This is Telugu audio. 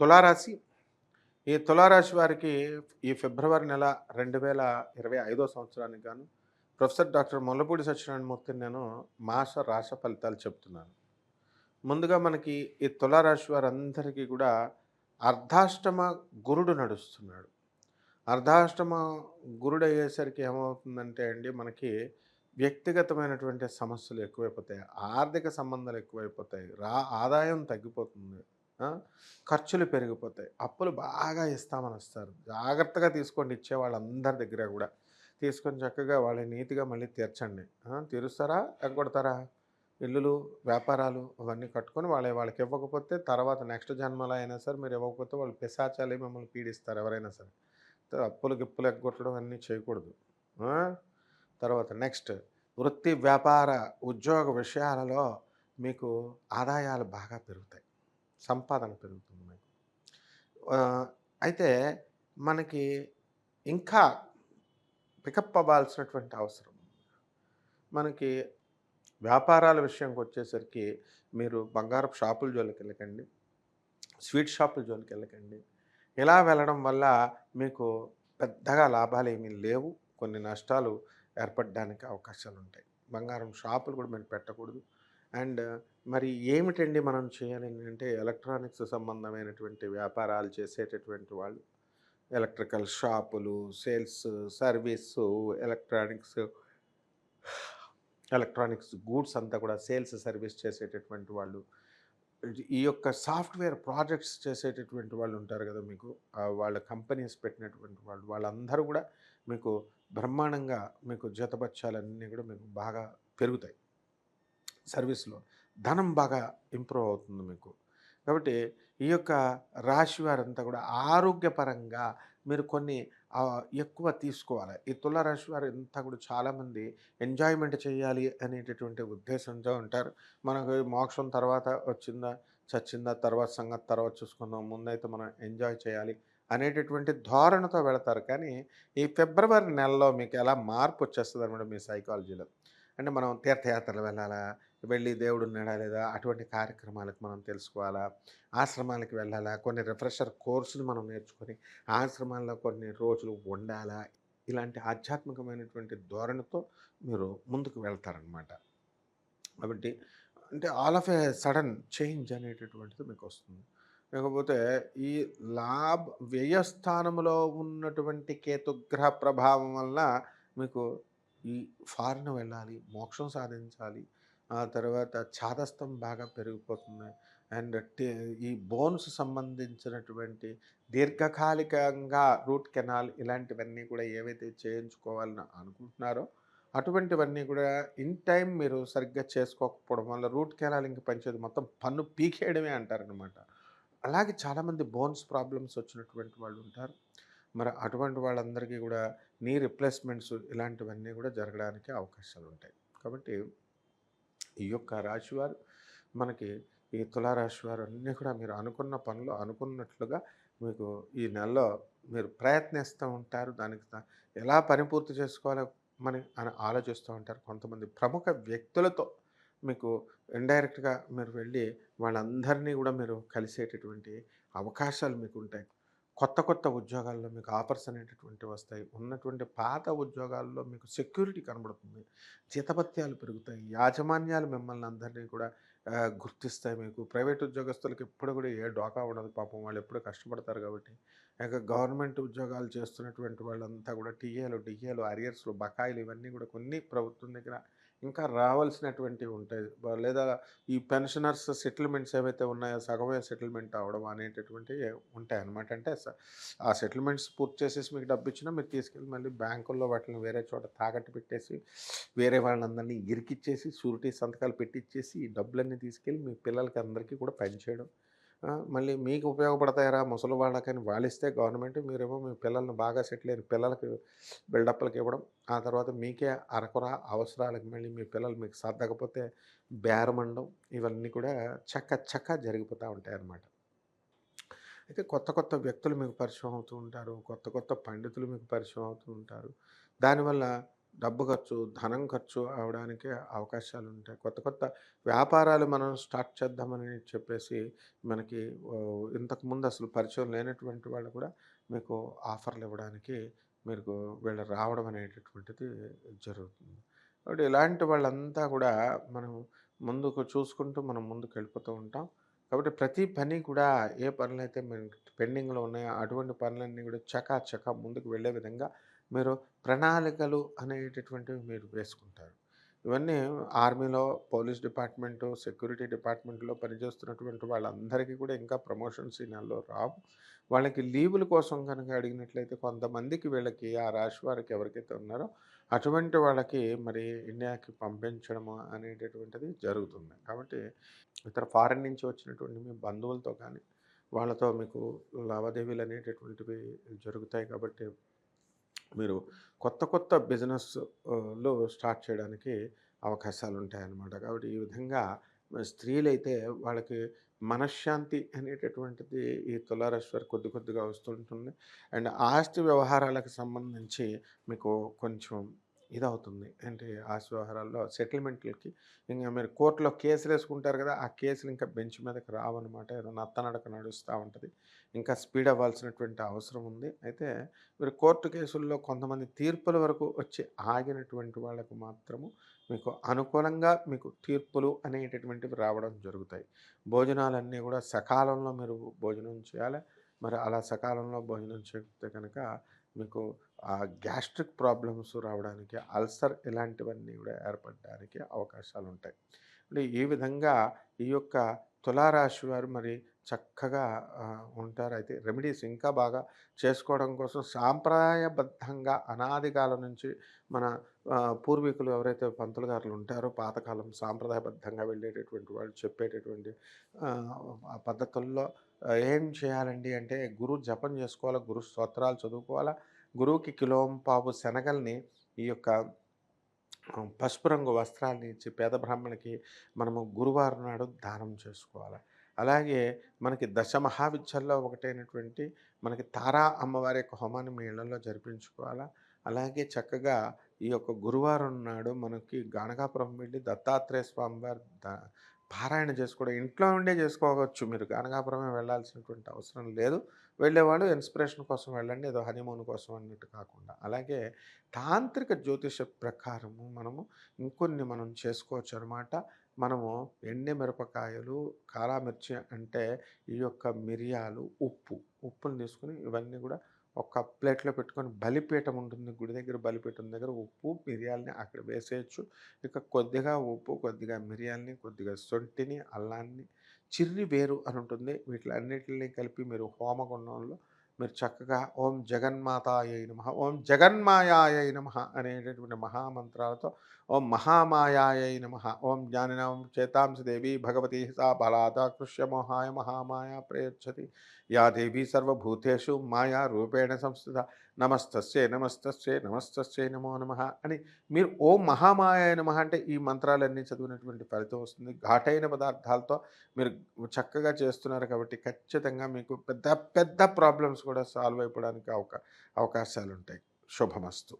తులారాశి. ఈ తులారాశి వారికి ఈ ఫిబ్రవరి నెల రెండు వేల ఇరవై ఐదో సంవత్సరానికి గాను ప్రొఫెసర్ డాక్టర్ మొల్లపూడి సత్యనారాయణమూర్తిని నేను మాస రాశ ఫలితాలు చెప్తున్నాను. ముందుగా మనకి ఈ తులారాశి వారందరికీ కూడా అర్ధాష్టమ గురుడు నడుస్తున్నాడు. అర్ధాష్టమ గురుడు అయ్యేసరికి ఏమవుతుందంటే అండి మనకి వ్యక్తిగతమైనటువంటి సమస్యలు ఎక్కువైపోతాయి ఆర్థిక సంబంధాలు ఎక్కువైపోతాయి రా ఆదాయం తగ్గిపోతుంది ఖర్చులు పెరిగిపోతాయి. అప్పులు బాగా ఇస్తామని వస్తారు. జాగ్రత్తగా తీసుకోండి ఇచ్చే వాళ్ళందరి దగ్గర కూడా. తీసుకొని చక్కగా వాళ్ళని నీతిగా మళ్ళీ తీర్చండి. తీరుస్తారా? ఎగ్గొడతారా? ఇల్లులు వ్యాపారాలు అవన్నీ కట్టుకొని వాళ్ళ వాళ్ళకి ఇవ్వకపోతే తర్వాత నెక్స్ట్ జన్మలో అయినా సరే మీరు ఇవ్వకపోతే వాళ్ళు పిశాచాలి మిమ్మల్ని పీడిస్తారు ఎవరైనా సరే. అప్పులు గిప్పులు ఎగ్గొట్టడం అన్నీ చేయకూడదు. తర్వాత నెక్స్ట్ వృత్తి వ్యాపార ఉద్యోగ విషయాలలో మీకు ఆదాయాలు బాగా పెరుగుతాయి. సంపాదన పెరుగుతుంది మీకు అయితే మనకి ఇంకా పికప్ అవ్వాల్సినటువంటి అవసరం. మనకి వ్యాపారాల విషయంకి వచ్చేసరికి మీరు బంగారపు షాపుల జోలికి వెళ్ళకండి స్వీట్ షాపుల జోలికి వెళ్ళకండి. ఇలా వెళ్ళడం వల్ల మీకు పెద్దగా లాభాలు ఏమీ లేవు. కొన్ని నష్టాలు ఏర్పడడానికి అవకాశాలు ఉంటాయి బంగారం షాపులు కూడా మీరు పెట్టకూడదు. అండ్ మరి ఏమిటండి మనం చేయాలి అంటే ఎలక్ట్రానిక్స్ సంబంధమైనటువంటి వ్యాపారాలు చేసేటటువంటి వాళ్ళు ఎలక్ట్రికల్ షాపులు sales service electronics electronics goods అంతా కూడా సేల్స్ సర్వీస్ చేసేటటువంటి వాళ్ళు ఈ యొక్క సాఫ్ట్వేర్ ప్రాజెక్ట్స్ చేసేటటువంటి వాళ్ళు ఉంటారు కదా మీకు వాళ్ళ కంపెనీస్ పెట్టినటువంటి వాళ్ళు వాళ్ళందరూ కూడా మీకు బ్రహ్మాండంగా మీకు జీతబత్యాలన్నీ కూడా మీకు బాగా పెరుగుతాయి. సర్వీస్లో. ధనం బాగా ఇంప్రూవ్ అవుతుంది మీకు. కాబట్టి ఈ యొక్క రాశి వారంతా కూడా ఆరోగ్యపరంగా మీరు కొన్ని ఎక్కువ తీసుకోవాలి. ఈ తులరాశి వారు అంతా కూడా చాలామంది ఎంజాయ్మెంట్ చేయాలి అనేటటువంటి ఉద్దేశంతో ఉంటారు. మనకు మోక్షం తర్వాత వచ్చిందా చచ్చిందా తర్వాత సంగతి తర్వాత చూసుకుందాం. ముందైతే మనం ఎంజాయ్ చేయాలి అనేటటువంటి ధోరణితో వెళతారు. కానీ ఈ ఫిబ్రవరి నెలలో మీకు ఎలా మార్పు వచ్చేస్తుంది అనమాట మీ సైకాలజీలో? అంటే మనం తీర్థయాత్రలు వెళ్ళాలా? వెళ్ళి దేవుడు ఉన్నాడా లేదా? అటువంటి కార్యక్రమాలకు మనం తెలుసుకోవాలా? ఆశ్రమాలకు వెళ్ళాలా? కొన్ని రిఫ్రెషర్ కోర్సులు మనం నేర్చుకొని ఆశ్రమాల్లో కొన్ని రోజులు ఉండాలా? ఇలాంటి ఆధ్యాత్మికమైనటువంటి ధోరణితో మీరు ముందుకు వెళ్తారనమాట కాబట్టి అంటే all of a sudden change అనేటటువంటిది మీకు వస్తుంది. లేకపోతే ఈ లాభ వ్యయస్థానంలో ఉన్నటువంటి కేతుగ్రహ ప్రభావం వల్ల మీకు ఈ ఫారిన్ వెళ్ళాలి మోక్షం సాధించాలి. ఆ తర్వాత ఛాదస్థం బాగా పెరిగిపోతుంది. అండ్ ఈ బోన్స్ సంబంధించినటువంటి దీర్ఘకాలికంగా రూట్ కెనాల్ ఇలాంటివన్నీ కూడా ఏవైతే చేయించుకోవాలని అనుకుంటున్నారో అటువంటివన్నీ కూడా ఇన్ టైం మీరు సరిగ్గా చేసుకోకపోవడం వల్ల రూట్ కెనాల్ ఇంక పనిచేది మొత్తం పన్ను పీకేయడమే అంటారనమాట అలాగే చాలామంది బోన్స్ ప్రాబ్లమ్స్ వచ్చినటువంటి వాళ్ళు ఉంటారు. మరి అటువంటి వాళ్ళందరికీ కూడా నీ రిప్లేస్మెంట్స్ ఇలాంటివన్నీ కూడా జరగడానికి అవకాశాలు ఉంటాయి కాబట్టి ఈ యొక్క రాశివారు మనకి ఈ తులారాశి వారు అన్నీ కూడా మీరు అనుకున్న పనులు అనుకున్నట్లుగా మీకు ఈ నెలలో మీరు ప్రయత్నిస్తూ ఉంటారు. దానికి ఎలా పని పూర్తి చేసుకోవాలో మని అని ఆలోచిస్తూ ఉంటారు. కొంతమంది ప్రముఖ వ్యక్తులతో మీకు ఇండైరెక్ట్గా మీరు వెళ్ళి వాళ్ళందరినీ కూడా మీరు కలిసేటటువంటి అవకాశాలు మీకు ఉంటాయి కొత్త కొత్త ఉద్యోగాల్లో మీకు ఆఫర్స్ అనేటటువంటివి వస్తాయి. ఉన్నటువంటి పాత ఉద్యోగాల్లో మీకు సెక్యూరిటీ కనబడుతుంది. జీతభత్యాలు పెరుగుతాయి. యాజమాన్యాలు మిమ్మల్ని అందరినీ కూడా గుర్తిస్తాయి మీకు. ప్రైవేట్ ఉద్యోగస్తులకు ఎప్పుడు కూడా ఏ డోకా ఉండదు పాపం. వాళ్ళు ఎప్పుడు కష్టపడతారు కాబట్టి. ఇక గవర్నమెంట్ ఉద్యోగాలు చేస్తున్నటువంటి వాళ్ళంతా కూడా టీఏలు డిఏలు అరియర్స్లు బకాయిలు ఇవన్నీ కూడా కొన్ని ప్రభుత్వం దగ్గర ఇంకా రావాల్సినటువంటివి ఉంటాయి. లేదా ఈ పెన్షనర్స్ సెటిల్మెంట్స్ ఏవైతే ఉన్నాయో సగమే సెటిల్మెంట్ అవడం అనేటటువంటివి ఉంటాయి అనమాట అంటే స- ఆ సెటిల్మెంట్స్ పూర్తి చేసేసి మీకు డబ్బు ఇచ్చినా మీరు తీసుకెళ్ళి మళ్ళీ బ్యాంకుల్లో వాటిని వేరే చోట తాకట్టు పెట్టేసి వేరే వాళ్ళందరినీ ఇరికిచ్చేసి షూరిటీ సంతకాలు పెట్టించేసి ఈ డబ్బులన్నీ తీసుకెళ్ళి మీ పిల్లలకి అందరికీ కూడా పనిచేయడం మళ్ళీ మీకు ఉపయోగపడతాయరా ముసలి వాళ్ళకని వాళ్ళిస్తే గవర్నమెంట్ మీరేమో మీ పిల్లల్ని బాగా సెటిల్ అయిన పిల్లలకి బిల్డప్లకి ఇవ్వడం ఆ తర్వాత మీకే అరకొర అవసరాలకు మళ్ళీ మీ పిల్లలు మీకు సర్దకపోతే బేరమండం ఇవన్నీ కూడా చక్క చక్క జరిగిపోతూ ఉంటాయి అన్నమాట అయితే కొత్త కొత్త వ్యక్తులు మీకు పరిచయం అవుతూ ఉంటారు కొత్త కొత్త పండితులు మీకు పరిచయం అవుతూ ఉంటారు. దానివల్ల డబ్బు ఖర్చు, ధనం ఖర్చు అవడానికి అవకాశాలు ఉంటాయి కొత్త కొత్త వ్యాపారాలు మనం స్టార్ట్ చేద్దామని చెప్పేసి మనకి ఇంతకుముందు అసలు పరిచయం లేనటువంటి వాళ్ళు కూడా మీకు ఆఫర్లు ఇవ్వడానికి మీకు వీళ్ళు రావడం అనేటటువంటిది జరుగుతుంది. కాబట్టి ఇలాంటి వాళ్ళంతా కూడా మనం ముందుకు చూసుకుంటూ మనం ముందుకు వెళ్ళిపోతూ ఉంటాం. కాబట్టి ప్రతి పని కూడా ఏ పనులైతే మనకి పెండింగ్‌లో ఉన్నాయో అటువంటి పనులన్నీ కూడా చకా చకా ముందుకు వెళ్ళే విధంగా మీరు ప్రణాళికలు అనేటటువంటివి మీరు వేసుకుంటారు. ఇవన్నీ ఆర్మీలో, పోలీస్ డిపార్ట్‌మెంటు, సెక్యూరిటీ డిపార్ట్‌మెంట్‌లో పనిచేస్తున్నటువంటి వాళ్ళందరికీ కూడా ఇంకా ప్రమోషన్స్ ఈ నెలలో రావు. వాళ్ళకి లీవుల కోసం కనుక అడిగినట్లయితే కొంతమందికి వీళ్ళకి ఆ రాశి వారికి ఎవరికైతే ఉన్నారో అటువంటి వాళ్ళకి మరి ఇండియాకి పంపించడము అనేటటువంటిది జరుగుతుంది. కాబట్టి ఇతర ఫారెన్ నుంచి వచ్చినటువంటి మీ బంధువులతో కానీ, వాళ్ళతో మీకు లావాదేవీలు అనేటటువంటివి జరుగుతాయి కాబట్టి మీరు కొత్త కొత్త బిజినెస్లో స్టార్ట్ చేయడానికి అవకాశాలు ఉంటాయన్నమాట కాబట్టి ఈ విధంగా స్త్రీలైతే వాళ్ళకి మనశ్శాంతి అనేటటువంటిది ఈ తులారాశి కొద్ది కొద్దిగా వస్తుంటుంది. అండ్ ఆస్తి వ్యవహారాలకు సంబంధించి మీకు కొంచెం ఇదవుతుంది. అంటే ఆస్తి వ్యవహారాల్లో సెటిల్‌మెంట్‌లకి ఇంకా మీరు కోర్టులో కేసులు వేసుకుంటారు కదా ఆ కేసులు ఇంకా బెంచ్ మీదకి రావన్నమాట. ఏదో నత్తనడక నడుస్తూ ఉంటుంది ఇంకా స్పీడ్ అవ్వాల్సినటువంటి అవసరం ఉంది. అయితే మీరు కోర్టు కేసుల్లో కొంతమంది తీర్పుల వరకు వచ్చి ఆగినటువంటి వాళ్ళకు మాత్రము మీకు అనుకూలంగా మీకు తీర్పులు అనేటటువంటివి రావడం జరుగుతాయి. భోజనాలన్నీ కూడా సకాలంలో మీరు భోజనం చేయాలి. మరి అలా సకాలంలో భోజనం చేస్తే కనుక మీకు ఆ గ్యాస్ట్రిక్ ప్రాబ్లమ్స్ రావడానికి, అల్సర్ ఇలాంటివన్నీ కూడా ఏర్పడడానికి అవకాశాలుంటాయి. అంటే ఈ విధంగా ఈ యొక్క తులారాశి వారు మరి చక్కగా ఉంటారు. అయితే రెమెడీస్ ఇంకా బాగా చేసుకోవడం కోసం సాంప్రదాయబద్ధంగా అనాది కాలం నుంచి మన పూర్వీకులు ఎవరైతే పంతులు గారులు ఉంటారో పాతకాలం సాంప్రదాయబద్ధంగా వెళ్ళేటటువంటి వాళ్ళు చెప్పేటటువంటి ఆ పద్ధతుల్లో ఏం చేయాలండి అంటే గురువు జపం చేసుకోవాలా, గురు స్తోత్రాలు చదువుకోవాలా. గురువుకి కిలోంపావు శనగల్ని ఈ యొక్క పసుపు రంగు వస్త్రాల్ని ఇచ్చి పేద బ్రాహ్మణికి మనము గురువారం నాడు దానం చేసుకోవాలి. అలాగే మనకి దశ మహావిద్యల్లో ఒకటైనటువంటి మనకి తారా అమ్మవారి యొక్క హోమాన్ని మీ ఇళ్ళలో జరిపించుకోవాలా. అలాగే చక్కగా ఈ యొక్క గురువారం నాడు మనకి గానకాపురం వెళ్ళి దత్తాత్రేయ స్వామి వారి పారాయణ చేసుకోవడం ఇంట్లో ఉండే చేసుకోవచ్చు. మీరు గానకాపురమే వెళ్ళాల్సినటువంటి అవసరం లేదు. వెళ్ళేవాళ్ళు ఇన్స్పిరేషన్ కోసం వెళ్ళండి. ఏదో హనీమూన్ కోసం అన్నట్టు కాకుండా. అలాగే తాంత్రిక జ్యోతిష ప్రకారము మనము ఇంకొన్ని మనం చేసుకోవచ్చు అనమాట మనము ఎండి మిరపకాయలు, కారామిర్చి అంటే ఈ యొక్క మిరియాలు, ఉప్పు, ఉప్పుని తీసుకొని ఇవన్నీ కూడా ఒక ప్లేట్‌లో పెట్టుకొని బలిపీఠం ఉంటుంది. గుడి దగ్గర బలిపీఠం దగ్గర ఉప్పు, మిరియాలని అక్కడ వేసేయొచ్చు. ఇక కొద్దిగా ఉప్పు, కొద్దిగా మిరియాలని, కొద్దిగా సొంటిని, అల్లాన్ని, చిర్రి వేరు అని ఉంటుంది. వీటిలన్నిటిని కలిపి మీరు హోమగుండంలో మీరు చక్కగా ఓం జగన్మాతాయై నమః, ఓం జగన్మాయాయై నమః అనేటటువంటి మహామంత్రాలతో ఓం మహామాయాయై నమః, ఓం జ్ఞానినాం చేతాంసి దేవి భగవతి సా బలాదాకృష్య మోహాయ మహామాయా ప్రయచ్చతి. యా దేవీ సర్వభూతేషు మాయా రూపేణ సంస్థిత నమస్తస్యే నమస్తస్యే నమస్తస్యే నమో నమ అని మీరు ఓం మహామాయ నమ అంటే ఈ మంత్రాలన్నీ చదివినటువంటి ఫలితం వస్తుంది. ఘాటైన పదార్థాలతో మీరు చక్కగా చేస్తున్నారు కాబట్టి ఖచ్చితంగా మీకు పెద్ద పెద్ద ప్రాబ్లమ్స్ కూడా సాల్వ్ అయిపోవడానికి అవకా అవకాశాలుంటాయి. శుభమస్తు.